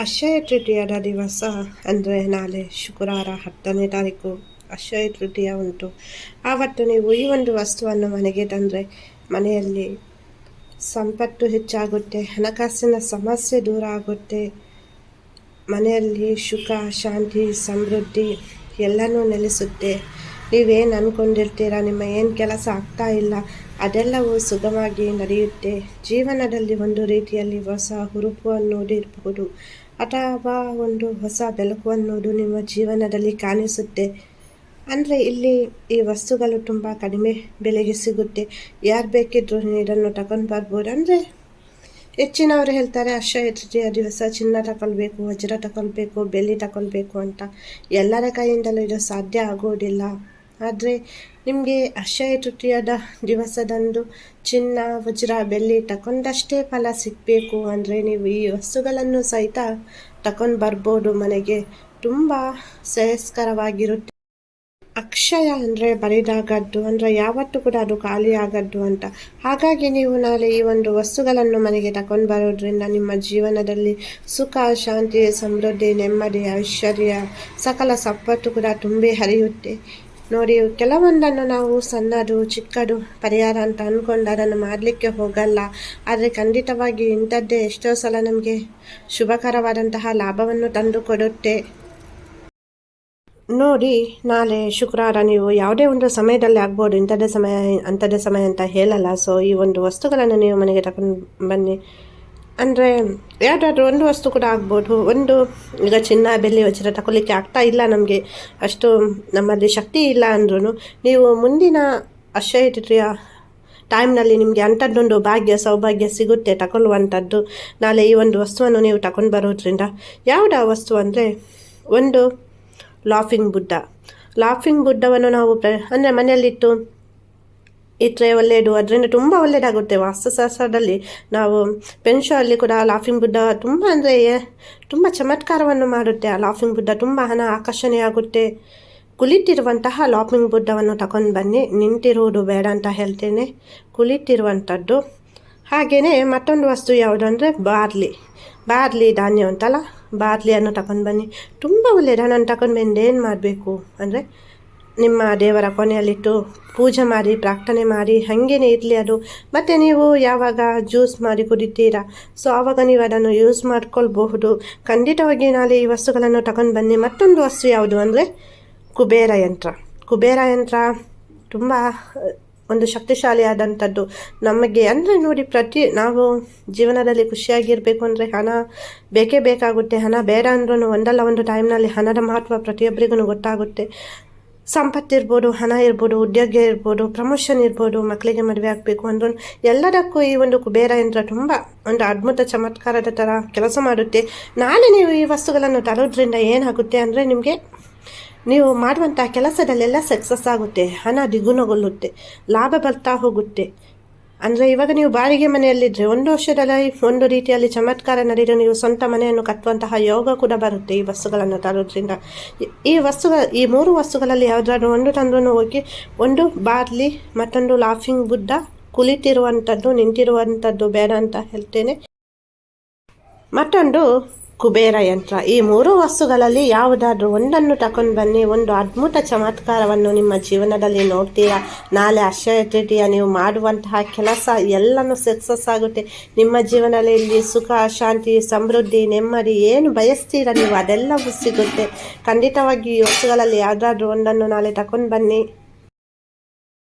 ಅಕ್ಷಯ ತೃತೀಯದ ದಿವಸ ಅಂದರೆ ನಾಳೆ ಶುಕ್ರವಾರ ಹತ್ತನೇ ತಾರೀಕು ಅಕ್ಷಯ ತೃತೀಯ ಉಂಟು. ಆವತ್ತು ನೀವು ಈ ಒಂದು ವಸ್ತುವನ್ನು ಮನೆಗೆ ತಂದರೆ ಮನೆಯಲ್ಲಿ ಸಂಪತ್ತು ಹೆಚ್ಚಾಗುತ್ತೆ, ಹಣಕಾಸಿನ ಸಮಸ್ಯೆ ದೂರ ಆಗುತ್ತೆ, ಮನೆಯಲ್ಲಿ ಸುಖ, ಶಾಂತಿ, ಸಮೃದ್ಧಿ ಎಲ್ಲನೂ ನೆಲೆಸುತ್ತೆ. ನೀವೇನು ಅಂದ್ಕೊಂಡಿರ್ತೀರ ನಿಮ್ಮ ಏನು ಕೆಲಸ ಆಗ್ತಾ ಇಲ್ಲ? ಅದೆಲ್ಲವೂ ಸುಗಮವಾಗಿ ನಡೆಯುತ್ತೆ. ಜೀವನದಲ್ಲಿ ಒಂದು ರೀತಿಯಲ್ಲಿ ಹೊಸ ಹುರುಪು ಅನ್ನೋದು ಇರಬಹುದು ಅಥವಾ ಒಂದು ಹೊಸ ಬೆಳಕು ಅನ್ನೋದು ನಿಮ್ಮ ಜೀವನದಲ್ಲಿ ಕಾಣಿಸುತ್ತೆ. ಅಂದರೆ ಇಲ್ಲಿ ಈ ವಸ್ತುಗಳು ತುಂಬ ಕಡಿಮೆ ಬೆಲೆಗೆ ಸಿಗುತ್ತೆ. ಯಾರು ಬೇಕಿದ್ರು ಇದನ್ನು ತಗೊಂಡು ಬರ್ಬೋದು. ಅಂದರೆ ಹೆಚ್ಚಿನವರು ಹೇಳ್ತಾರೆ ಅಕ್ಷಯ ತೃತೀಯ ದಿವಸ ಚಿನ್ನ ತಗೊಳ್ಬೇಕು ವಜ್ರ ತಗೊಳ್ಬೇಕು ಬೆಳ್ಳಿ ತಗೊಳ್ಬೇಕು ಅಂತ. ಎಲ್ಲರ ಕೈಯಿಂದಲೂ ಇದು ಸಾಧ್ಯ ಆಗೋದಿಲ್ಲ. ಆದರೆ ನಿಮಗೆ ಅಕ್ಷಯ ತೃತೀಯದ ದಿವಸದಂದು ಚಿನ್ನ, ವಜ್ರ, ಬೆಳ್ಳಿ ತಕೊಂಡಷ್ಟೇ ಫಲ ಸಿಗಬೇಕು ಅಂದರೆ ನೀವು ಈ ವಸ್ತುಗಳನ್ನು ಸಹಿತ ತಕೊಂಡು ಬರ್ಬೋದು. ಮನೆಗೆ ತುಂಬ ಶ್ರೇಯಸ್ಕರವಾಗಿರುತ್ತೆ ಅಕ್ಷಯ ಅಂದರೆ ಬರಿದಾಗದ್ದು ಅಂದರೆ ಯಾವತ್ತೂ ಕೂಡ ಅದು ಖಾಲಿ ಆಗದ್ದು ಅಂತ. ಹಾಗಾಗಿ ನೀವು ನಾಳೆ ಈ ಒಂದು ವಸ್ತುಗಳನ್ನು ಮನೆಗೆ ತಕೊಂಡು ಬರೋದ್ರಿಂದ ನಿಮ್ಮ ಜೀವನದಲ್ಲಿ ಸುಖ, ಶಾಂತಿ, ಸಮೃದ್ಧಿ, ನೆಮ್ಮದಿ, ಐಶ್ವರ್ಯ, ಸಕಲ ಸಂಪತ್ತು ಕೂಡ ತುಂಬಿ ಹರಿಯುತ್ತೆ. ನೋಡಿ, ಕೆಲವೊಂದನ್ನು ನಾವು ಸಣ್ಣದು, ಚಿಕ್ಕದು ಪರಿಹಾರ ಅಂತ ಅಂದ್ಕೊಂಡು ಅದನ್ನು ಮಾಡಲಿಕ್ಕೆ ಹೋಗಲ್ಲ. ಆದರೆ ಖಂಡಿತವಾಗಿ ಇಂಥದ್ದೇ ಎಷ್ಟೋ ಸಲ ನಮಗೆ ಶುಭಕರವಾದಂತಹ ಲಾಭವನ್ನು ತಂದು ಕೊಡುತ್ತೆ. ನೋಡಿ, ನಾಳೆ ಶುಕ್ರವಾರ ನೀವು ಯಾವುದೇ ಒಂದು ಸಮಯದಲ್ಲಿ ಆಗ್ಬೋದು, ಇಂಥದ್ದೇ ಸಮಯ, ಅಂಥದ್ದೇ ಸಮಯ ಅಂತ ಹೇಳಲ್ಲ. ಸೊ ಈ ಒಂದು ವಸ್ತುಗಳನ್ನು ನೀವು ಮನೆಗೆ ತಕೊಂಡು ಬನ್ನಿ. ಅಂದರೆ, ಯಾವುದಾದ್ರೂ ಒಂದು ವಸ್ತು ಕೂಡ ಆಗ್ಬೋದು. ಒಂದು ಈಗ ಚಿನ್ನ, ಬೆಳ್ಳಿ, ವಜ್ರ ತಗೊಳ್ಳಿಕ್ಕೆ ಆಗ್ತಾ ಇಲ್ಲ ನಮಗೆ. ಅಷ್ಟು ನಮ್ಮಲ್ಲಿ ಶಕ್ತಿ ಇಲ್ಲ ಅಂದ್ರೂ ನೀವು ಮುಂದಿನ ಅಕ್ಷಯ ಟೈಮ್ನಲ್ಲಿ ನಿಮಗೆ ಅಂಥದ್ದೊಂದು ಭಾಗ್ಯ, ಸೌಭಾಗ್ಯ ಸಿಗುತ್ತೆ ತಗೊಳ್ಳುವಂಥದ್ದು. ನಾಳೆ ಈ ಒಂದು ವಸ್ತುವನ್ನು ನೀವು ತಗೊಂಡು ಬರೋದ್ರಿಂದ ಯಾವುದ ವಸ್ತು ಅಂದರೆ ಒಂದು ಲಾಫಿಂಗ್ ಬುದ್ಧ ಲಾಫಿಂಗ್ ಬುದ್ಧವನ್ನು ನಾವು ಪ್ರ ಅಂದರೆ ಮನೆಯಲ್ಲಿಟ್ಟು ಇಟ್ಟರೆ ಒಳ್ಳೆಯದು ಅದರಿಂದ ತುಂಬ ಒಳ್ಳೆಯದಾಗುತ್ತೆ ವಾಸ್ತುಶಾಸ್ತ್ರದಲ್ಲಿ ನಾವು ಪೆನ್ಶೋ ಅಲ್ಲಿ ಕೂಡ ಲಾಫಿಂಗ್ ಬುದ್ಧ ತುಂಬ ಅಂದರೆ ತುಂಬ ಚಮತ್ಕಾರವನ್ನು ಮಾಡುತ್ತೆ. ಆ ಲಾಫಿಂಗ್ ಬುದ್ಧ ತುಂಬ ಹಣ ಆಕರ್ಷಣೆಯಾಗುತ್ತೆ. ಕುಳಿತಿರುವಂತಹ ಲಾಫಿಂಗ್ ಬುದ್ಧವನ್ನು ತಗೊಂಡು ಬನ್ನಿ. ನಿಂತಿರುವುದು ಬೇಡ ಅಂತ ಹೇಳ್ತೇನೆ. ಕುಳಿತಿರುವಂಥದ್ದು. ಹಾಗೆಯೇ ಮತ್ತೊಂದು ವಸ್ತು ಯಾವುದು ಅಂದರೆ ಬಾರ್ಲಿ. ಬಾರ್ಲಿ ಧಾನ್ಯ ಉಂಟಲ್ಲ? ಬಾರ್ಲಿಯನ್ನು ತಗೊಂಡು ಬನ್ನಿ. ತುಂಬ ಒಳ್ಳೆಯದು ನಾನು ತಗೊಂಡು ಬಂದು ಏನು ಮಾಡಬೇಕು ಅಂದರೆ ನಿಮ್ಮ ದೇವರ ಕೊನೆಯಲ್ಲಿಟ್ಟು ಪೂಜೆ ಮಾಡಿ, ಪ್ರಾರ್ಥನೆ ಮಾಡಿ, ಹಾಗೇನೆ ಇರಲಿ ಅದು. ಮತ್ತು ನೀವು ಯಾವಾಗ ಜ್ಯೂಸ್ ಮಾಡಿ ಕುಡಿತೀರಾ? ಸೊ ಆವಾಗ ನೀವು ಅದನ್ನು ಯೂಸ್ ಮಾಡ್ಕೊಳ್ಬಹುದು. ಖಂಡಿತವಾಗಿ ನಾಳೆ ಈ ವಸ್ತುಗಳನ್ನು ತಗೊಂಡು ಬನ್ನಿ. ಮತ್ತೊಂದು ವಸ್ತು ಯಾವುದು ಅಂದರೆ ಕುಬೇರ ಯಂತ್ರ. ಕುಬೇರ ಯಂತ್ರ ತುಂಬ ಒಂದು ಶಕ್ತಿಶಾಲಿಯಾದಂಥದ್ದು. ನಮಗೆ ಅಂದರೆ ನೋಡಿ ಪ್ರತಿ, ನಾವು ಜೀವನದಲ್ಲಿ ಖುಷಿಯಾಗಿರಬೇಕು ಅಂದರೆ ಹಣ ಬೇಕೇ ಬೇಕಾಗುತ್ತೆ. ಹಣ ಬೇಡ ಅಂದ್ರೂ ಒಂದಲ್ಲ ಒಂದು ಟೈಮ್ನಲ್ಲಿ ಹಣದ ಮಹತ್ವ ಪ್ರತಿಯೊಬ್ಬರಿಗೂ ಗೊತ್ತಾಗುತ್ತೆ. ಸಂಪತ್ತಿರ್ಬೋದು ಹಣ ಇರ್ಬೋದು, ಉದ್ಯೋಗ ಇರ್ಬೋದು ಪ್ರಮೋಷನ್ ಇರ್ಬೋದು ಮಕ್ಕಳಿಗೆ ಮದುವೆ ಆಗಬೇಕು ಅಂದ್ರೆ ಎಲ್ಲದಕ್ಕೂ ಈ ಒಂದು ಕುಬೇರ ಯಂತ್ರ ತುಂಬ ಒಂದು ಅದ್ಭುತ ಚಮತ್ಕಾರದ ಥರ ಕೆಲಸ ಮಾಡುತ್ತೆ. ನಾಳೆ ನೀವು ಈ ವಸ್ತುಗಳನ್ನು ತರೋದ್ರಿಂದ ಏನಾಗುತ್ತೆ ಅಂದರೆ ನಿಮಗೆ ನೀವು ಮಾಡುವಂಥ ಕೆಲಸದಲ್ಲೆಲ್ಲ ಸಕ್ಸಸ್ ಆಗುತ್ತೆ, ಹಣ ದ್ವಿಗುಣಗೊಳ್ಳುತ್ತೆ, ಲಾಭ ಬರ್ತಾ ಹೋಗುತ್ತೆ. ಅಂದರೆ ಇವಾಗ ನೀವು ಬಾಡಿಗೆ ಮನೆಯಲ್ಲಿದ್ದರೆ ಒಂದು ವರ್ಷದಲ್ಲಿ ಒಂದು ರೀತಿಯಲ್ಲಿ ಚಮತ್ಕಾರ ನಡೆದು ನೀವು ಸ್ವಂತ ಮನೆಯನ್ನು ಕಟ್ಟುವಂತಹ ಯೋಗ ಕೂಡ ಬರುತ್ತೆ ಈ ವಸ್ತುಗಳನ್ನು ತರೋದ್ರಿಂದ. ಈ ವಸ್ತು ಈ ಮೂರು ವಸ್ತುಗಳಲ್ಲಿ ಯಾವುದಾದ್ರು ಒಂದು ತಂದ್ರೂ ಹೋಗಿ ಒಂದು ಬಾರ್ಲಿ ಮತ್ತೊಂದು ಲಾಫಿಂಗ್ ಬುದ್ಧ ಕುಳಿತಿರುವಂಥದ್ದು ನಿಂತಿರುವಂಥದ್ದು ಬೇಡ ಅಂತ ಹೇಳ್ತೇನೆ. ಮತ್ತೊಂದು ಕುಬೇರ ಯಂತ್ರ. ಈ ಮೂರು ವಸ್ತುಗಳಲ್ಲಿ ಯಾವುದಾದ್ರೂ ಒಂದನ್ನು ತಕೊಂಡು ಬನ್ನಿ. ಒಂದು ಅದ್ಭುತ ಚಮತ್ಕಾರವನ್ನು ನಿಮ್ಮ ಜೀವನದಲ್ಲಿ ನೋಡ್ತೀರಾ. ನಾಳೆ ಅಕ್ಷಯ ತೃತೀಯ ನೀವು ಮಾಡುವಂತಹ ಕೆಲಸ ಎಲ್ಲನೂ ಸಕ್ಸಸ್ ಆಗುತ್ತೆ. ನಿಮ್ಮ ಜೀವನದಲ್ಲಿ ಸುಖ, ಶಾಂತಿ, ಸಮೃದ್ಧಿ, ನೆಮ್ಮದಿ ಏನು ಬಯಸ್ತೀರ ನೀವು ಅದೆಲ್ಲವೂ ಸಿಗುತ್ತೆ. ಖಂಡಿತವಾಗಿ ಈ ವಸ್ತುಗಳಲ್ಲಿ ಯಾವುದಾದ್ರೂ ಒಂದನ್ನು ನಾಳೆ ತಕೊಂಡು ಬನ್ನಿ.